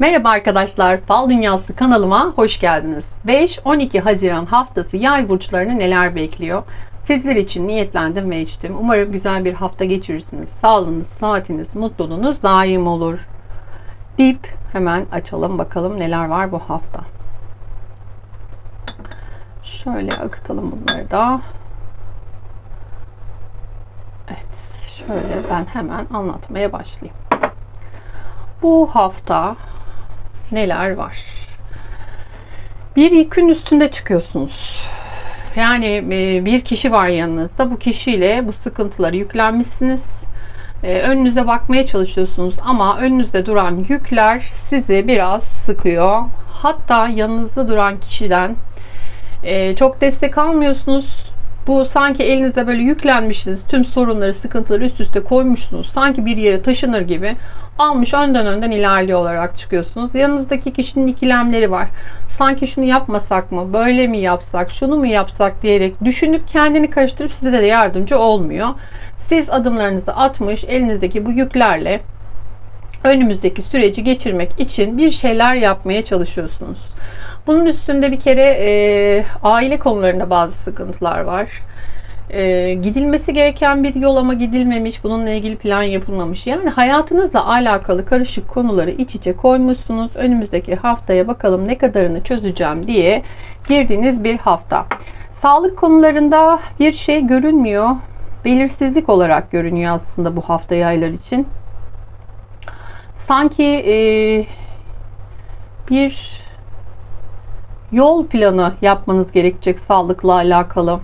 Merhaba arkadaşlar, Fal Dünyası kanalıma hoş geldiniz. 5-12 Haziran haftası yay burçlarını neler bekliyor? Sizler için niyetlendim ve içtim. Umarım güzel bir hafta geçirirsiniz. Sağlığınız, saatiniz, mutluluğunuz daim olur. Deyip hemen açalım bakalım neler var bu hafta. Şöyle akıtalım bunları da. Evet, şöyle ben hemen anlatmaya başlayayım. Bu hafta neler var? Bir yükün üstünde çıkıyorsunuz. Yani e, bir kişi var yanınızda. Bu kişiyle bu sıkıntıları yüklenmişsiniz. E, önünüze bakmaya çalışıyorsunuz ama önünüzde duran yükler sizi biraz sıkıyor. Hatta yanınızda duran kişiden e, çok destek almıyorsunuz. Bu sanki elinize böyle yüklenmişsiniz. Tüm sorunları, sıkıntıları üst üste koymuşsunuz. Sanki bir yere taşınır gibi almış önden önden ilerliyor olarak çıkıyorsunuz. Yanınızdaki kişinin ikilemleri var. Sanki şunu yapmasak mı, böyle mi yapsak, şunu mu yapsak diyerek düşünüp kendini karıştırıp size de yardımcı olmuyor. Siz adımlarınızı atmış, elinizdeki bu yüklerle önümüzdeki süreci geçirmek için bir şeyler yapmaya çalışıyorsunuz. Bunun üstünde bir kere e, aile konularında bazı sıkıntılar var. E, gidilmesi gereken bir yol ama gidilmemiş. Bununla ilgili plan yapılmamış. Yani hayatınızla alakalı karışık konuları iç içe koymuşsunuz. Önümüzdeki haftaya bakalım ne kadarını çözeceğim diye girdiğiniz bir hafta. Sağlık konularında bir şey görünmüyor. Belirsizlik olarak görünüyor aslında bu hafta yaylar için. Sanki e, bir yol planı yapmanız gerekecek sağlıkla alakalı.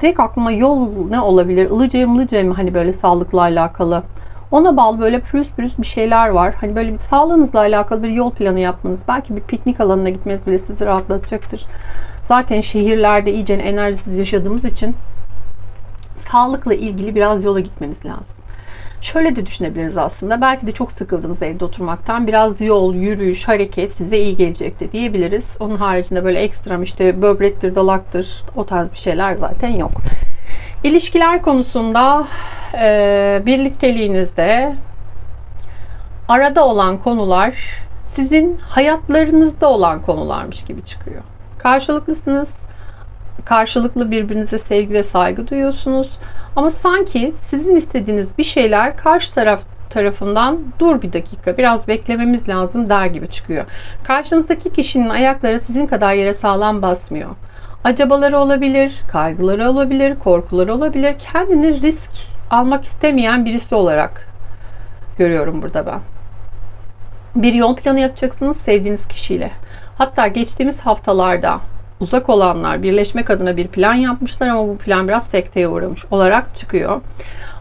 Tek aklıma yol ne olabilir? Ilıcayım ılıcayım hani böyle sağlıkla alakalı. Ona bağlı böyle pürüz pürüz bir şeyler var. Hani böyle bir sağlığınızla alakalı bir yol planı yapmanız. Belki bir piknik alanına gitmeniz bile sizi rahatlatacaktır. Zaten şehirlerde iyice enerjisiz yaşadığımız için sağlıkla ilgili biraz yola gitmeniz lazım. Şöyle de düşünebiliriz aslında. Belki de çok sıkıldınız evde oturmaktan. Biraz yol, yürüyüş, hareket size iyi gelecek de diyebiliriz. Onun haricinde böyle ekstrem işte böbrektir, dalaktır o tarz bir şeyler zaten yok. İlişkiler konusunda e, birlikteliğinizde arada olan konular sizin hayatlarınızda olan konularmış gibi çıkıyor. Karşılıklısınız. Karşılıklı birbirinize sevgi ve saygı duyuyorsunuz. Ama sanki sizin istediğiniz bir şeyler karşı taraf tarafından dur bir dakika biraz beklememiz lazım der gibi çıkıyor. Karşınızdaki kişinin ayakları sizin kadar yere sağlam basmıyor. Acabaları olabilir, kaygıları olabilir, korkuları olabilir. Kendini risk almak istemeyen birisi olarak görüyorum burada ben. Bir yol planı yapacaksınız sevdiğiniz kişiyle. Hatta geçtiğimiz haftalarda uzak olanlar birleşmek adına bir plan yapmışlar ama bu plan biraz sekteye uğramış olarak çıkıyor.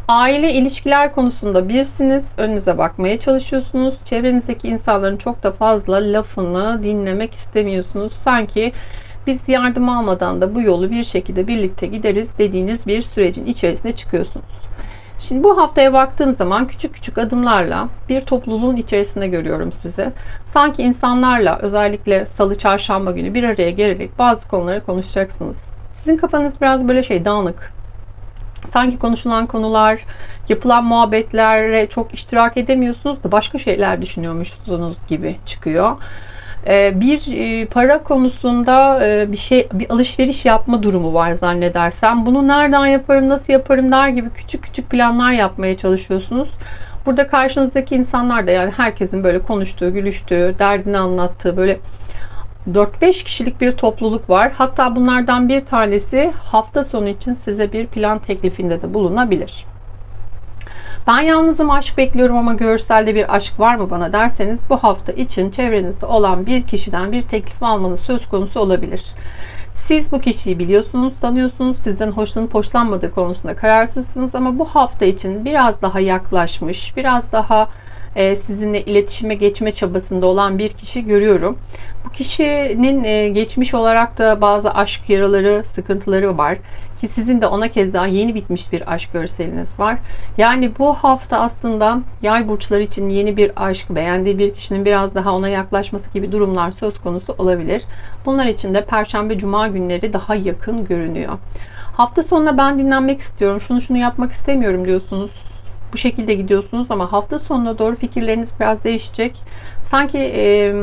Aile ilişkiler konusunda birsiniz. Önünüze bakmaya çalışıyorsunuz. Çevrenizdeki insanların çok da fazla lafını dinlemek istemiyorsunuz. Sanki biz yardım almadan da bu yolu bir şekilde birlikte gideriz dediğiniz bir sürecin içerisine çıkıyorsunuz. Şimdi bu haftaya baktığım zaman küçük küçük adımlarla bir topluluğun içerisinde görüyorum sizi. Sanki insanlarla özellikle salı çarşamba günü bir araya gelerek bazı konuları konuşacaksınız. Sizin kafanız biraz böyle şey dağınık. Sanki konuşulan konular, yapılan muhabbetlere çok iştirak edemiyorsunuz da başka şeyler düşünüyormuşsunuz gibi çıkıyor. Ee, bir e, para konusunda e, bir şey bir alışveriş yapma durumu var zannedersem. Bunu nereden yaparım, nasıl yaparım der gibi küçük küçük planlar yapmaya çalışıyorsunuz. Burada karşınızdaki insanlar da yani herkesin böyle konuştuğu, gülüştüğü, derdini anlattığı böyle 4-5 kişilik bir topluluk var. Hatta bunlardan bir tanesi hafta sonu için size bir plan teklifinde de bulunabilir. Ben yalnızım aşk bekliyorum ama görselde bir aşk var mı bana derseniz bu hafta için çevrenizde olan bir kişiden bir teklif almanız söz konusu olabilir. Siz bu kişiyi biliyorsunuz, tanıyorsunuz. Sizden hoşlanıp hoşlanmadığı konusunda kararsızsınız ama bu hafta için biraz daha yaklaşmış, biraz daha e, sizinle iletişime geçme çabasında olan bir kişi görüyorum. Bu kişinin e, geçmiş olarak da bazı aşk yaraları, sıkıntıları var ki sizin de ona kez daha yeni bitmiş bir aşk görseliniz var. Yani bu hafta aslında yay burçları için yeni bir aşk, beğendiği bir kişinin biraz daha ona yaklaşması gibi durumlar söz konusu olabilir. Bunlar için de perşembe cuma günleri daha yakın görünüyor. Hafta sonunda ben dinlenmek istiyorum, şunu şunu yapmak istemiyorum diyorsunuz bu şekilde gidiyorsunuz ama hafta sonuna doğru fikirleriniz biraz değişecek. Sanki e,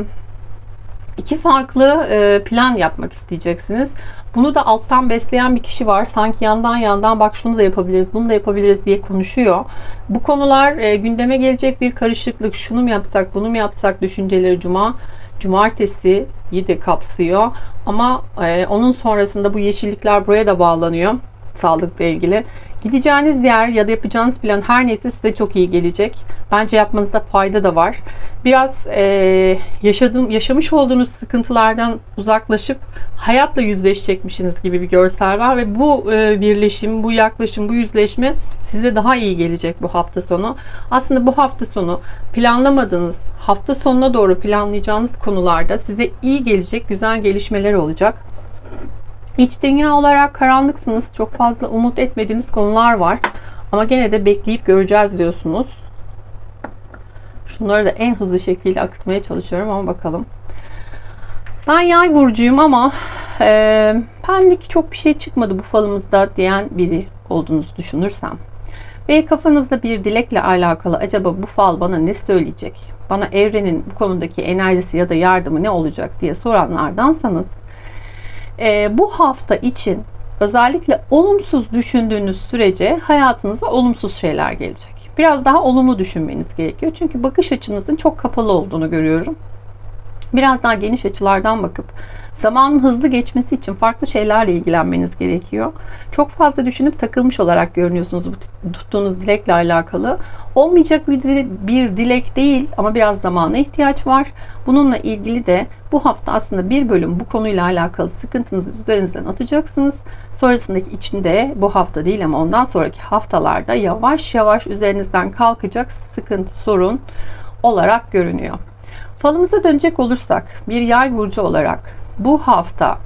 iki farklı e, plan yapmak isteyeceksiniz. Bunu da alttan besleyen bir kişi var. Sanki yandan yandan bak şunu da yapabiliriz, bunu da yapabiliriz diye konuşuyor. Bu konular e, gündeme gelecek bir karışıklık. Şunu mu yapsak, bunu mu yapsak düşünceleri cuma cumartesi de kapsıyor. Ama e, onun sonrasında bu yeşillikler buraya da bağlanıyor sağlıkla ilgili. Gideceğiniz yer ya da yapacağınız plan her neyse size çok iyi gelecek. Bence yapmanızda fayda da var. Biraz e, yaşadığım, yaşamış olduğunuz sıkıntılardan uzaklaşıp hayatla yüzleşecekmişsiniz gibi bir görsel var ve bu e, birleşim, bu yaklaşım, bu yüzleşme size daha iyi gelecek bu hafta sonu. Aslında bu hafta sonu planlamadığınız, hafta sonuna doğru planlayacağınız konularda size iyi gelecek güzel gelişmeler olacak. İç dünya olarak karanlıksınız. Çok fazla umut etmediğiniz konular var. Ama gene de bekleyip göreceğiz diyorsunuz. Şunları da en hızlı şekilde akıtmaya çalışıyorum ama bakalım. Ben yay burcuyum ama e, benlik çok bir şey çıkmadı bu falımızda diyen biri olduğunuzu düşünürsem. Ve kafanızda bir dilekle alakalı acaba bu fal bana ne söyleyecek? Bana evrenin bu konudaki enerjisi ya da yardımı ne olacak diye soranlardansanız e, bu hafta için özellikle olumsuz düşündüğünüz sürece hayatınıza olumsuz şeyler gelecek. Biraz daha olumlu düşünmeniz gerekiyor. Çünkü bakış açınızın çok kapalı olduğunu görüyorum. Biraz daha geniş açılardan bakıp zamanın hızlı geçmesi için farklı şeylerle ilgilenmeniz gerekiyor. Çok fazla düşünüp takılmış olarak görünüyorsunuz bu tuttuğunuz dilekle alakalı. Olmayacak bir, bir dilek değil ama biraz zamana ihtiyaç var. Bununla ilgili de bu hafta aslında bir bölüm bu konuyla alakalı sıkıntınızı üzerinizden atacaksınız. Sonrasındaki içinde bu hafta değil ama ondan sonraki haftalarda yavaş yavaş üzerinizden kalkacak sıkıntı, sorun olarak görünüyor. Falımıza dönecek olursak bir yay burcu olarak bu hafta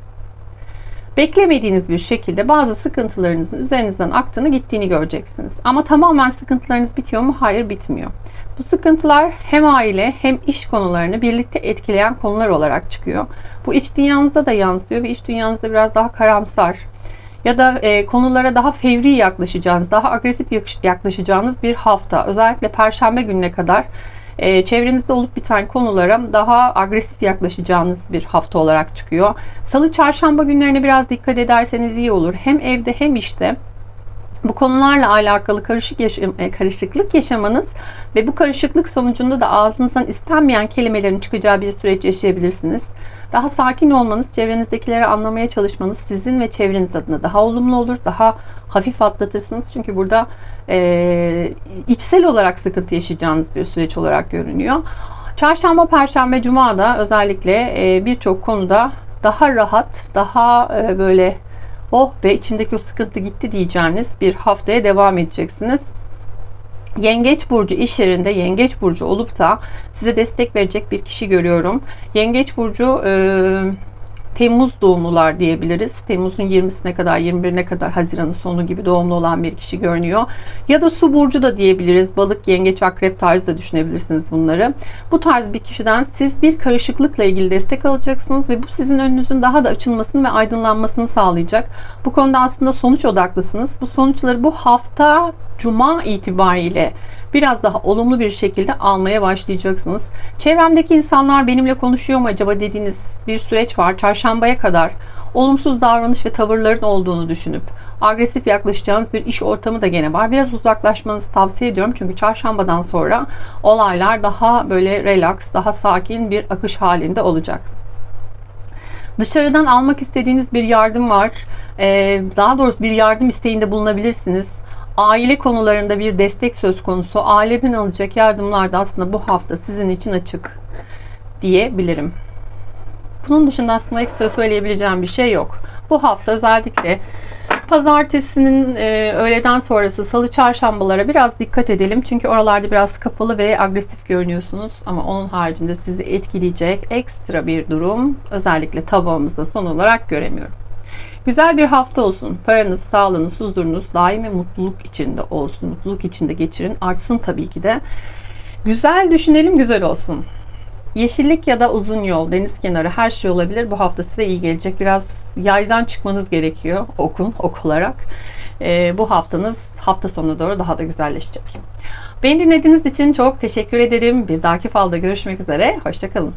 beklemediğiniz bir şekilde bazı sıkıntılarınızın üzerinizden aktığını gittiğini göreceksiniz. Ama tamamen sıkıntılarınız bitiyor mu? Hayır bitmiyor. Bu sıkıntılar hem aile hem iş konularını birlikte etkileyen konular olarak çıkıyor. Bu iç dünyanızda da yansıyor ve iç dünyanızda biraz daha karamsar ya da e, konulara daha fevri yaklaşacağınız, daha agresif yaklaşacağınız bir hafta. Özellikle perşembe gününe kadar e, çevrenizde olup biten konulara daha agresif yaklaşacağınız bir hafta olarak çıkıyor. Salı, çarşamba günlerine biraz dikkat ederseniz iyi olur. Hem evde hem işte bu konularla alakalı karışık yaşam, e, karışıklık yaşamanız ve bu karışıklık sonucunda da ağzınızdan istenmeyen kelimelerin çıkacağı bir süreç yaşayabilirsiniz. Daha sakin olmanız, çevrenizdekileri anlamaya çalışmanız sizin ve çevreniz adına daha olumlu olur. Daha hafif atlatırsınız. Çünkü burada e, içsel olarak sıkıntı yaşayacağınız bir süreç olarak görünüyor. Çarşamba, Perşembe, Cuma da özellikle e, birçok konuda daha rahat, daha e, böyle oh be içindeki o sıkıntı gitti diyeceğiniz bir haftaya devam edeceksiniz. Yengeç burcu iş yerinde yengeç burcu olup da size destek verecek bir kişi görüyorum. Yengeç burcu e, Temmuz doğumlular diyebiliriz. Temmuz'un 20'sine kadar 21'ine kadar Haziran'ın sonu gibi doğumlu olan bir kişi görünüyor. Ya da su burcu da diyebiliriz. Balık, yengeç, akrep tarzı da düşünebilirsiniz bunları. Bu tarz bir kişiden siz bir karışıklıkla ilgili destek alacaksınız ve bu sizin önünüzün daha da açılmasını ve aydınlanmasını sağlayacak. Bu konuda aslında sonuç odaklısınız. Bu sonuçları bu hafta Cuma itibariyle biraz daha olumlu bir şekilde almaya başlayacaksınız. Çevremdeki insanlar benimle konuşuyor mu acaba dediğiniz bir süreç var. Çarşambaya kadar olumsuz davranış ve tavırların olduğunu düşünüp agresif yaklaşacağınız bir iş ortamı da gene var. Biraz uzaklaşmanızı tavsiye ediyorum. Çünkü çarşambadan sonra olaylar daha böyle relax, daha sakin bir akış halinde olacak. Dışarıdan almak istediğiniz bir yardım var. Ee, daha doğrusu bir yardım isteğinde bulunabilirsiniz aile konularında bir destek söz konusu. Aileden alacak yardımlar da aslında bu hafta sizin için açık diyebilirim. Bunun dışında aslında ekstra söyleyebileceğim bir şey yok. Bu hafta özellikle pazartesinin e, öğleden sonrası salı çarşambalara biraz dikkat edelim. Çünkü oralarda biraz kapalı ve agresif görünüyorsunuz. Ama onun haricinde sizi etkileyecek ekstra bir durum özellikle tabağımızda son olarak göremiyorum. Güzel bir hafta olsun. Paranız, sağlığınız, huzurunuz daimi mutluluk içinde olsun. Mutluluk içinde geçirin. Artsın tabii ki de. Güzel düşünelim, güzel olsun. Yeşillik ya da uzun yol, deniz kenarı her şey olabilir. Bu hafta size iyi gelecek. Biraz yaydan çıkmanız gerekiyor okun, ok olarak. e, bu haftanız hafta sonuna doğru daha da güzelleşecek. Beni dinlediğiniz için çok teşekkür ederim. Bir dahaki falda görüşmek üzere. Hoşçakalın.